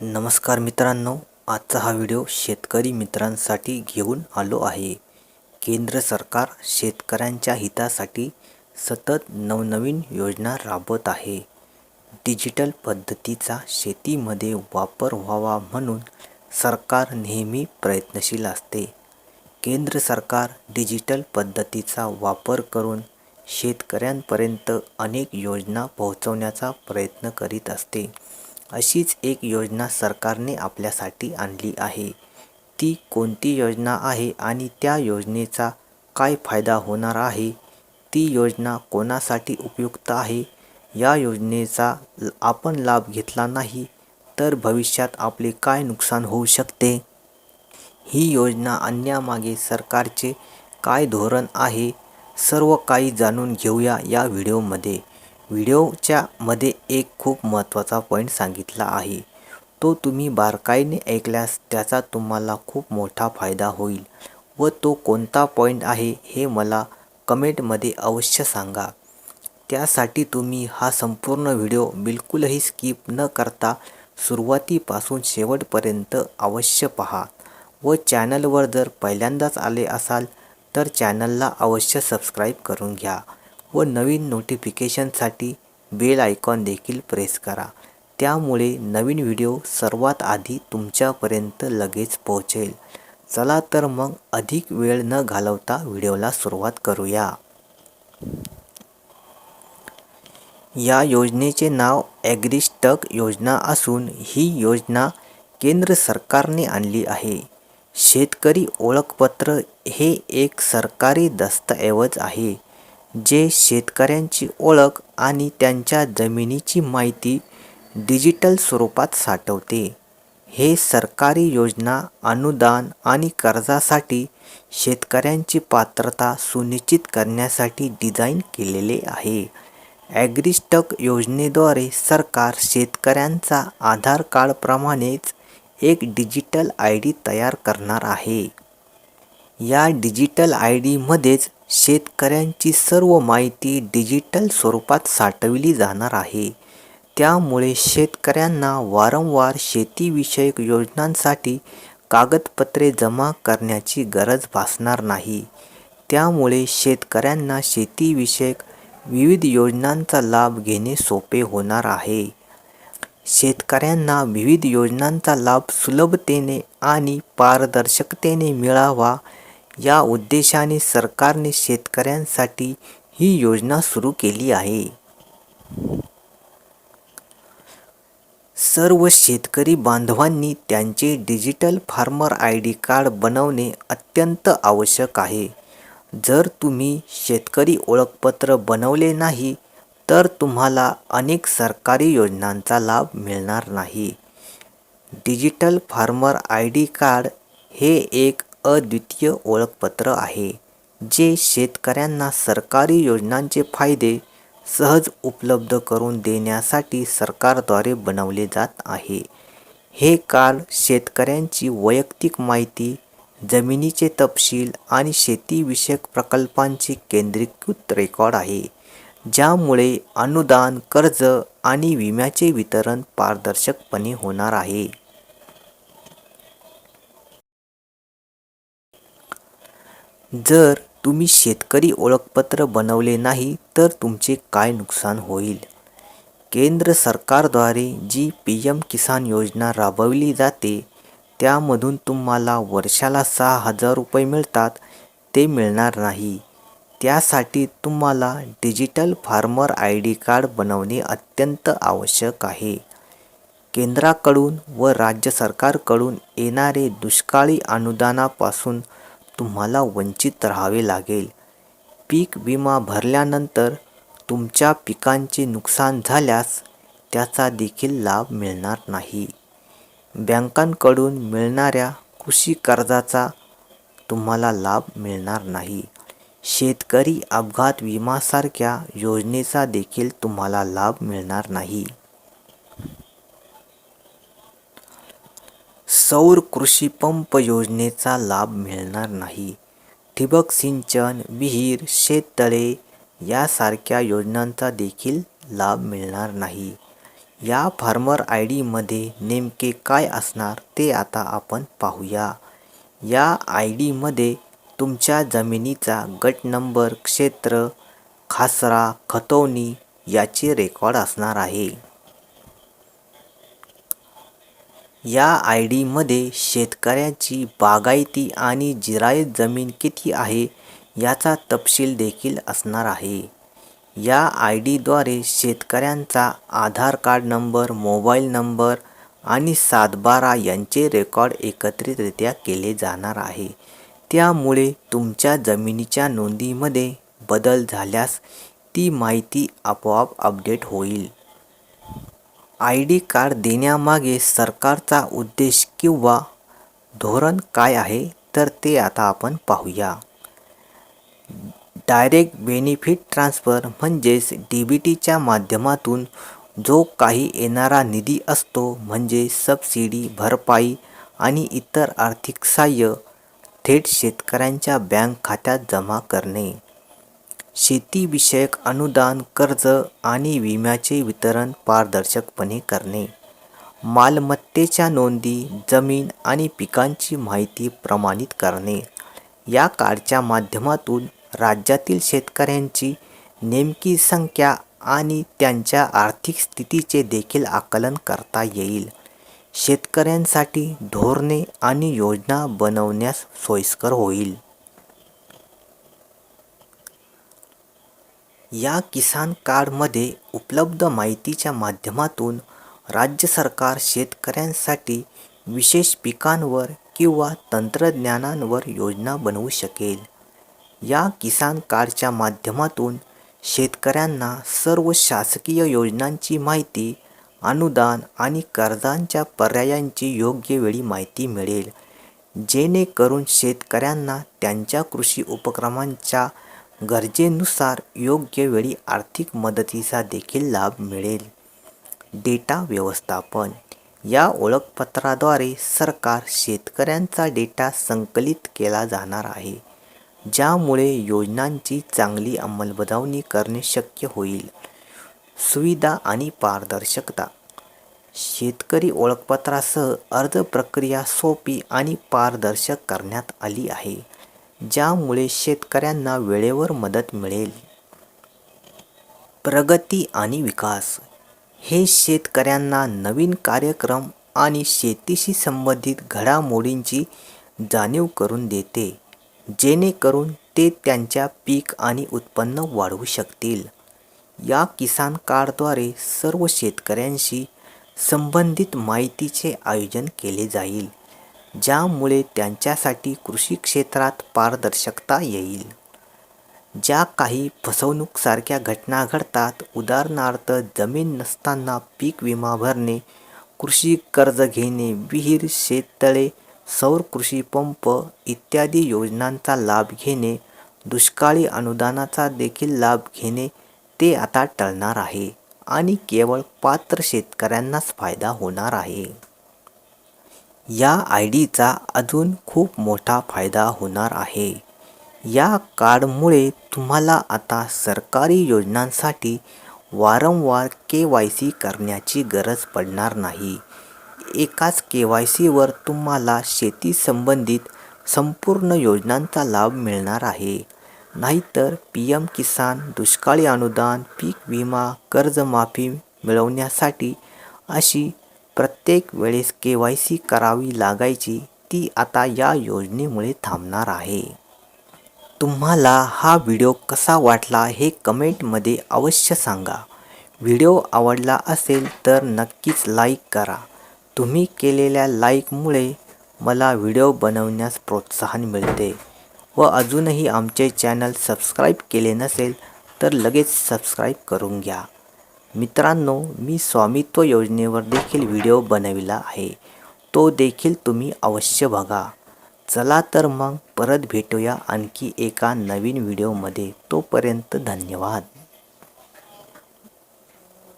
नमस्कार मित्रांनो आजचा हा व्हिडिओ शेतकरी मित्रांसाठी घेऊन आलो आहे. केंद्र सरकार शेतकऱ्यांच्या हितासाठी सतत नवनवीन योजना राबवत आहे. डिजिटल पद्धतीचा शेतीमध्ये वापर व्हावा म्हणून सरकार नेहमी प्रयत्नशील असते. केंद्र सरकार डिजिटल पद्धतीचा वापर करून शेतकऱ्यांपर्यंत अनेक योजना पोहोचवण्याचा प्रयत्न करीत असते. अशीच एक योजना सरकारने आपल्यासाठी आणली आहे. ती कोणती योजना आहे आणि त्या योजनेचा काय फायदा होणार आहे? ती योजना कोणासाठी उपयुक्त आहे? या योजनेचा आपण लाभ घेतला नाही तर भविष्यात आपले काय नुकसान होऊ शकते? ही योजना आणण्यामागे सरकारचे काय धोरण आहे? सर्व काही जाणून घेऊया या व्हिडिओमध्ये. व्हिडिओच्या मध्ये एक खूप महत्त्वाचा पॉईंट सांगितला आहे. तो तुम्ही बारकाईने ऐकल्यास त्याचा तुम्हाला खूप मोठा फायदा होईल. व तो कोणता पॉईंट आहे हे मला कमेंटमध्ये अवश्य सांगा. त्यासाठी तुम्ही हा संपूर्ण व्हिडिओ बिलकुलही स्किप न करता सुरुवातीपासून शेवटपर्यंत अवश्य पहा. व चॅनलवर जर पहिल्यांदाच आले असाल तर चॅनलला अवश्य सबस्क्राईब करून घ्या. व नवीन नोटिफिकेशनसाठी बेल आयकॉन देखील प्रेस करा. त्यामुळे नवीन व्हिडिओ सर्वात आधी तुमच्यापर्यंत लगेच पोहोचेल. चला तर मग अधिक वेळ न घालवता व्हिडिओला सुरुवात करूया. या योजनेचे नाव ॲग्रिस्टक योजना असून ही योजना केंद्र सरकारने आणली आहे. शेतकरी ओळखपत्र हे एक सरकारी दस्तऐवज आहे. जे शेतकऱ्यांची ओळख आणि त्यांच्या जमिनीची माहिती डिजिटल स्वरूपात साठवते. हे सरकारी योजना अनुदान आणि कर्जासाठी शेतकऱ्यांची पात्रता सुनिश्चित करण्यासाठी डिझाईन केलेले आहे. ॲग्रिस्टक योजनेद्वारे सरकार शेतकऱ्यांचा आधार कार्डप्रमाणेच एक डिजिटल आय डी तयार करणार आहे. या डिजिटल आय डीमध्येच शेतकऱ्यांची सर्व माहिती डिजिटल स्वरूपात साठवली जाणार आहे. त्यामुळे शेतकऱ्यांना वारंवार शेतीविषयक योजनांसाठी कागदपत्रे जमा करण्याची गरज भासणार नाही. त्यामुळे शेतकऱ्यांना शेतीविषयक विविध योजनांचा लाभ घेणे सोपे होणार आहे. शेतकऱ्यांना विविध योजनांचा लाभ सुलभतेने आणि पारदर्शकतेने मिळावा या उद्देशाने सरकारने शेतकऱ्यांसाठी ही योजना सुरू केली आहे. सर्व शेतकरी बांधवांनी त्यांचे digital farmer I D card बनवणे अत्यंत आवश्यक आहे. जर तुम्ही शेतकरी ओळखपत्र बनवले नाही तर तुम्हाला अनेक सरकारी योजनांचा लाभ मिळणार नाही. Digital farmer I D card हे एक अद्वितीय ओळखपत्र आहे जे शेतकऱ्यांना सरकारी योजनांचे फायदे सहज उपलब्ध करून देण्यासाठी सरकारद्वारे बनवले जात आहे. हे कार्ड शेतकऱ्यांची वैयक्तिक माहिती जमिनीचे तपशील आणि शेतीविषयक प्रकल्पांचे केंद्रीकृत रेकॉर्ड आहे ज्यामुळे अनुदान कर्ज आणि विम्याचे वितरण पारदर्शकपणे होणार आहे. जर तुम्ही शेतकरी ओळखपत्र बनवले नाही तर तुमचे काय नुकसान होईल? केंद्र सरकारद्वारे जी पी एम किसान योजना राबवली जाते त्यामधून तुम्हाला वर्षाला सहा हजार रुपये मिळतात. ते मिळणार नाही. त्यासाठी तुम्हाला digital farmer I D card बनवणे अत्यंत आवश्यक आहे. केंद्राकडून व राज्य सरकारकडून येणारे दुष्काळी अनुदानापासून तुम्हाला वंचित राहावे लागेल. पीक विमा भरल्यानंतर तुमच्या पिकांचे नुकसान झाल्यास त्याचा देखील लाभ मिळणार नाही. बँकांकडून मिळणाऱ्या कृषी कर्जाचा तुम्हाला लाभ मिळणार नाही. शेतकरी अपघात विमासारख्या योजनेचा देखील तुम्हाला लाभ मिळणार नाही. सौर कृषी पंप योजनेचा लाभ मिळणार नाही. ठिबक सिंचन विहीर शेततळे यासारख्या योजनांचा देखील लाभ मिळणार नाही. या फार्मर आय डीमध्ये नेमके काय असणार ते आता आपण पाहूया. या आय डीमध्ये तुमच्या जमिनीचा गट नंबर क्षेत्र खासरा खतवणी याचे रेकॉर्ड असणार आहे. या आय डीमध्ये शेतकऱ्याची बागायती आणि जिरायत जमीन किती आहे याचा तपशील देखील असणार आहे. या आय डीद्वारे शेतकऱ्यांचा Aadhaar card number mobile number आणि सातबारा यांचे रेकॉर्ड एकत्रितरित्या केले जाणार आहे. त्यामुळे तुमच्या जमिनीच्या नोंदीमध्ये बदल झाल्यास ती माहिती आपोआप अपडेट होईल. आय डी कार्ड देण्यामागे सरकारचा उद्देश किंवा धोरण काय आहे तर ते आता आपण पाहूया. डायरेक्ट बेनिफिट ट्रान्सफर म्हणजेच डी बी टीच्या माध्यमातून जो काही येणारा निधी असतो म्हणजे सबसिडी भरपाई आणि इतर आर्थिक सहाय्य थेट शेतकऱ्यांच्या बँक खात्यात जमा करणे. शेतीविषयक अनुदान कर्ज आणि विम्याचे वितरण पारदर्शकपणे करणे. मालमत्तेच्या नोंदी जमीन आणि पिकांची माहिती प्रमाणित करणे. या कार्डच्या माध्यमातून राज्यातील शेतकऱ्यांची नेमकी संख्या आणि त्यांच्या आर्थिक स्थितीचे देखील आकलन करता येईल. शेतकऱ्यांसाठी धोरणे आणि योजना बनवण्यास सोयीस्कर होईल. या किसान कार्डमध्ये उपलब्ध माहितीच्या माध्यमातून राज्य सरकार शेतकऱ्यांसाठी विशेष पिकांवर किंवा तंत्रज्ञानांवर योजना बनवू शकेल. या किसान कार्डच्या माध्यमातून शेतकऱ्यांना सर्व शासकीय योजनांची माहिती अनुदान आणि कर्जांच्या पर्यायांची योग्य वेळी माहिती मिळेल. जेणेकरून शेतकऱ्यांना त्यांच्या कृषी उपक्रमांच्या गरजेनुसार योग्य वेळी आर्थिक मदतीचा देखील लाभ मिळेल. डेटा व्यवस्थापन. या ओळखपत्राद्वारे सरकार शेतकऱ्यांचा डेटा संकलित केला जाणार आहे ज्यामुळे योजनांची चांगली अंमलबजावणी करणे शक्य होईल. सुविधा आणि पारदर्शकता. शेतकरी ओळखपत्रासह अर्ज प्रक्रिया सोपी आणि पारदर्शक करण्यात आली आहे. ज्यामुळे शेतकऱ्यांना वेळेवर मदत मिळेल. प्रगती आणि विकास हे शेतकऱ्यांना नवीन कार्यक्रम आणि शेतीशी संबंधित घडामोडींची जाणीव करून देते जेणेकरून ते त्यांच्या पीक आणि उत्पन्न वाढवू शकतील. या किसान कार्डद्वारे सर्व शेतकऱ्यांशी संबंधित माहितीचे आयोजन केले जाईल. ज्यामुळे त्यांच्यासाठी कृषी क्षेत्रात पारदर्शकता येईल. ज्या काही फसवणूकसारख्या घटना घडतात उदाहरणार्थ जमीन नसताना पीक विमा भरणे कृषी कर्ज घेणे विहीर शेततळे सौर कृषी पंप इत्यादी योजनांचा लाभ घेणे दुष्काळी अनुदानाचा देखील लाभ घेणे ते आता टळणार आहे आणि केवळ पात्र शेतकऱ्यांनाच फायदा होणार आहे. या आय डीचा अजून खूप मोठा फायदा होणार आहे. या कार्डमुळे तुम्हाला आता सरकारी योजनांसाठी वारंवार के वाय सी करण्याची गरज पडणार नाही. एकाच के वाय सीवर तुम्हाला शेती संबंधित संपूर्ण योजनांचा लाभ मिळणार आहे. नाहीतर पी एम किसान दुष्काळी अनुदान पीक विमा कर्जमाफी मिळवण्यासाठी अशी प्रत्येक वेळेस के वाय सी करावी लागायची ती आता या योजनेमुळे थांबणार आहे. तुम्हाला हा व्हिडिओ कसा वाटला हे कमेंटमध्ये अवश्य सांगा. व्हिडिओ आवडला असेल तर नक्कीच लाईक करा. तुम्ही केलेल्या लाईकमुळे मला व्हिडिओ बनवण्यास प्रोत्साहन मिळते व अजूनही आमचे चॅनल सबस्क्राईब केले नसेल तर लगेच सबस्क्राईब करून घ्या. मित्रांनो मी स्वामित्व योजनेवर देखील व्हिडिओ बनविला आहे. तो देखील तुम्ही अवश्य बघा. चला तर मग परत भेटूया आणखी एका नवीन व्हिडिओमध्ये. तोपर्यंत धन्यवाद.